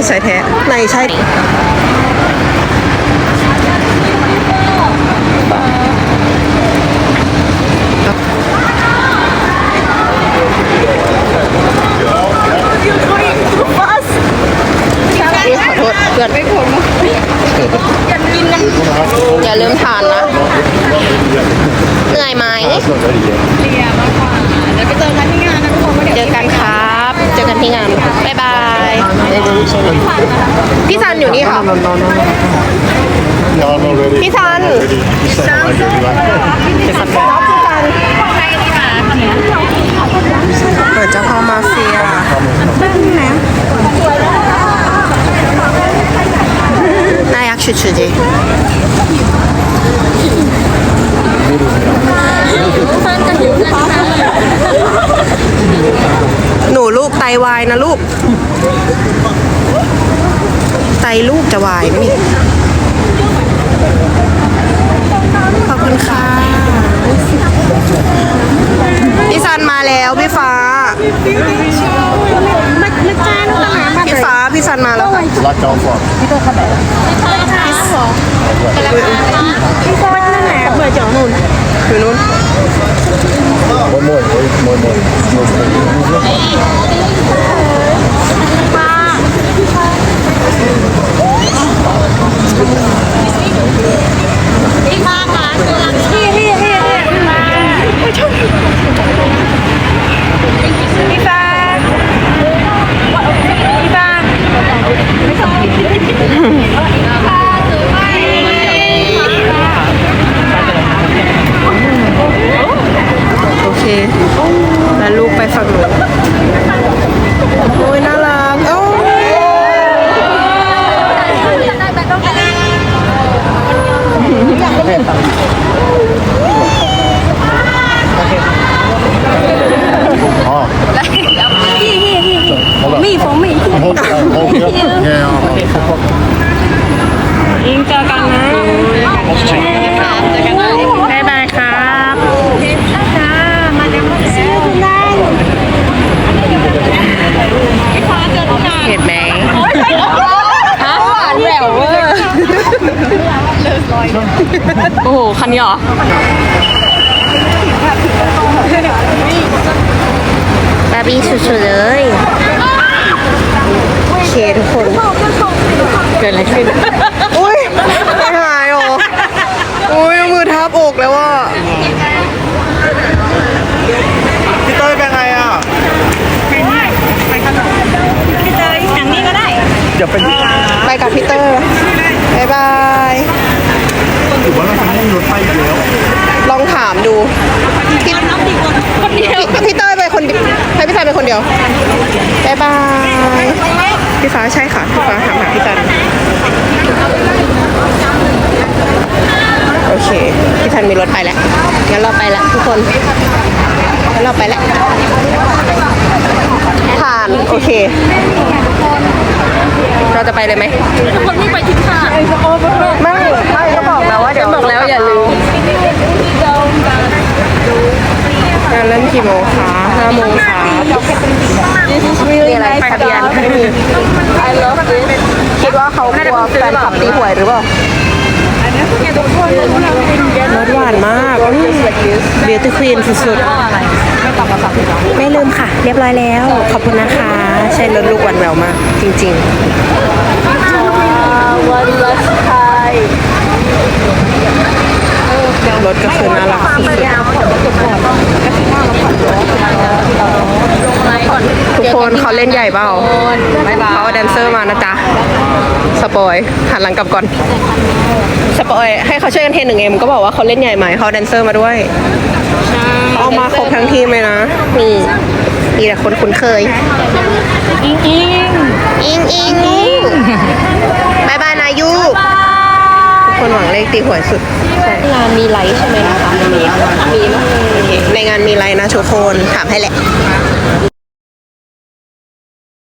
อ้าวนี่ไงชายแท้ไหนใช่นี่ขอโทษเพื่อนไม่ผมอย่าลืมทานนะ เหนื่อยไหม พี่ซันอยู่นี่ค่ะ Yeah, I'm already. พี่ซัน Saying like everyone. พี่ซันเปิดเจ้าพ่อมาเฟีย น่ายักษ์ชุดๆดิ หนูลูกไตวายนะลูก ไตลูกจะวายไหมนี่ขอบคุณค่ะพี่ซันมาแล้วพี่ฟ้า พี่ฟ้าพี่ซันมาแล้วค่ะ Black down front. อยู่นู้น One more, wait, one more. Dạ. โอเค แล้วลูกไป ฝั่งนู้นโอ้ยน่ารักโอ้ย Oh. Me for me. Hold, uh, hold, yeah. Yeah. uh, ยิงเจอกันนะเจอกันนะบ๊ายบายครับจ้ามาแล้วมาแล้ว เห็นไหม หวานแหววเวอร์ โอ้โห คันนี้เหรอบาร์บี้สุดๆเลยโอเคทุกคน เกิดอะไรขึ้น อุ้ยไม่หายหรอ อุ้ยเอามือทับอกแล้วว่าพี่เต้ยเป็นไงอะอย่างนี้ก็ได้อย่าเป็นไปกับพี่เตอร์บายบาย ถือว่าเราจะไม่มีรถไฟอีกแล้วลองถามดูพี่คนเดียวพี่เต้ยไปคนเดียวให้พี่ซันไปคนเดียวบายบายพี่ฟ้าใช่ค่ะพี่ฟ้าถามหาพี่ซันโอเคพี่ซันมีรถไปแล้วงั้นเราไปแล้วทุกคนงั้นเราไปแล้วผ่านโอเค เราจะไปเลยไหมคนที่ไปทิ้งค่ะไม่ไม่ก็บอกแล้วว่าเดี๋ยว บอกแล้วอย่าลืม งาน เริ่มกี่โมงคะห้าโมงค่ะมีอะไรทะเบียนไม่มี I love this คิดว่าเขากลัวแฟนคลับตีหวยหรือเปล่า รสหวานมากเบียร์ตี้ควีนสุดๆ ไม่ลืมค่ะ เรียบร้อยแล้ว ขอบคุณนะคะ ใช่รถลูกวันแววมาก จริงวันละไทยๆรถก็คือน่ารักสุดๆทุกคน เขาเล่นใหญ่เปล่าเขาเอาแดนเซอร์มานะจ๊ะ สปอยหันหลังกลับก่อน สปอยให้เขาช่วยกันเทหนึ่งเอ็มก็บอกว่าเขาเล่นใหญ่ไหมเขาเอาแดนเซอร์มาด้วยเอามาครบทั้งทีมเลยนะ นี่มีแต่คนคุ้นเคย อิงอิงอิงอิงบายบายนายูทุกคนหวังเลขตีหวยสุด งานมีไลฟ์ใช่ไหมนะคะมีมีไหมโอเคในงานมีไลฟ์นะทุกคนถามให้แหละ